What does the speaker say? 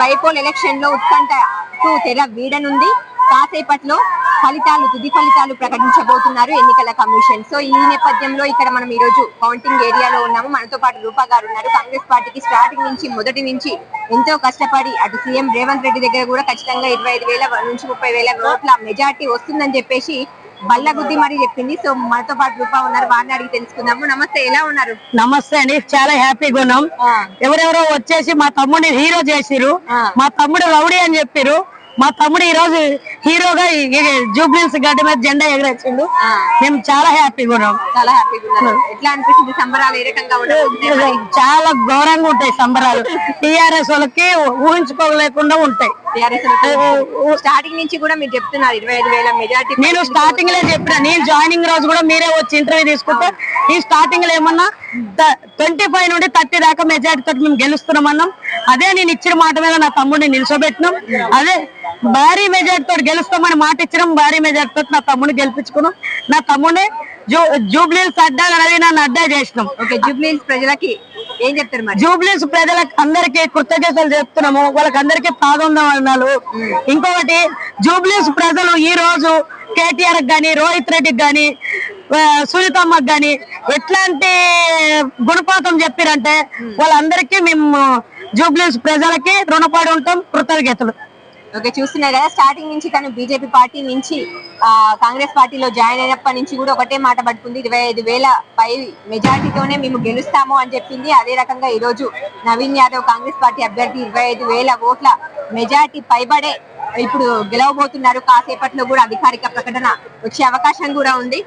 Bypoll ఎలక్షన్లో ఉత్కంఠ తెర వీడనుంది. కాసేపట్లో ఫలితాలు తుది ఫలితాలు ప్రకటించబోతున్నారు ఎన్నికల కమిషన్. సో ఈ నేపథ్యంలో ఇక్కడ మనం ఈ రోజు కౌంటింగ్ ఏరియాలో ఉన్నాము. మనతో పాటు రూపా గారు ఉన్నారు. కాంగ్రెస్ పార్టీకి స్టార్టింగ్ నుంచి మొదటి నుంచి ఎంతో కష్టపడి అటు సీఎం రేవంత్ రెడ్డి దగ్గర కూడా ఖచ్చితంగా ఇరవై ఐదు వేల నుంచి ముప్పై వేల ఓట్ల మెజార్టీ వస్తుందని చెప్పేసి బల్లగుద్ది మరి చెప్పింది. సో మనతో పాటు రూపా ఉన్నారు. వారిని అడిగి తెలుసుకుందాము. నమస్తే ఎలా ఉన్నారు? నమస్తే అండి. చాలా హ్యాపీగా ఉన్నాం. ఎవరెవరో వచ్చేసి మా తమ్ముడిని హీరో చేసిరు. మా తమ్ముడు రౌడీ అని చెప్పిరు మా తమ్ముడు ఈ రోజు హీరోగా జూబ్లీస్ గడ్డ మీద జెండా ఎగరేసిండు. ఆ. మేము చాలా హ్యాపీగా ఉన్నాం. చాలా హ్యాపీగా ఎట్లా అనిపిస్తుంది సంబరాలు ఏ రకంగా? చాలా ఘోరంగా ఉంటాయి సంబరాలు. టిఆర్ఎస్ వాళ్ళకి ఊహించుకోలేకుండా ఉంటాయి. స్టార్టింగ్ నుంచి కూడా మీరు చెప్తున్నారు ఇరవై ఐదు వేల మెజార్టీ నేను స్టార్టింగ్లో చెప్పిన. నేను జాయినింగ్ రోజు కూడా మీరే వచ్చి ఇంటర్వ్యూ తీసుకుంటే ఈ స్టార్టింగ్లో ఏమన్నా ట్వంటీ ఫైవ్ నుండి థర్టీ దాకా మెజార్టీ తోటి మేము గెలుస్తున్నాం అన్నాం అదే నేను ఇచ్చిన మాట మీద నా తమ్ముడిని నిల్చోబెట్టినాం. అదే భారీ మెజార్టీ తోటి గెలుస్తామని మాట ఇచ్చినాం. భారీ మెజార్టీ తోటి నా తమ్ముడిని గెలిపించుకున్నాం. నా తమ్ముడిని జూ జూబ్లీస్ అడ్డా అనేది నన్ను అడ్డా చేసినాం. ఓకే జూబ్లీస్ ప్రజలకి ఏం చెప్తారు మరి? జూబ్లీస్ ప్రజలకు అందరికి కృతజ్ఞతలు చెప్తున్నాము. వాళ్ళకి అందరికీ పాదొందనాలు ఇంకొకటి జూబ్లీస్ ప్రజలు ఈ రోజు కేటీఆర్ గాని రోహిత్ రెడ్డికి గాని ఆ, సునీతమ్మకి గాని ఎట్లాంటి గుణపాఠం చెప్పారంటే వాళ్ళందరికీ మేము జూబ్లీస్ ప్రజలకి రుణపడి ఉంటాం. కృతజ్ఞతలు. ఓకే చూస్తున్నారు కదా స్టార్టింగ్ నుంచి తను బీజేపీ పార్టీ నుంచి కాంగ్రెస్ పార్టీలో జాయిన్ అయినప్పటి నుంచి కూడా ఒకటే మాట పట్టుకుంది ఇరవై ఐదు వేల పై మెజార్టీతోనే మేము గెలుస్తాము అని చెప్పింది. అదే రకంగా ఈ రోజు నవీన్ యాదవ్ కాంగ్రెస్ పార్టీ అభ్యర్థి ఇరవై ఐదు వేల ఓట్ల మెజార్టీ పైబడే ఇప్పుడు గెలవబోతున్నారు. కాసేపట్లో కూడా అధికారిక ప్రకటన వచ్చే అవకాశం కూడా ఉంది.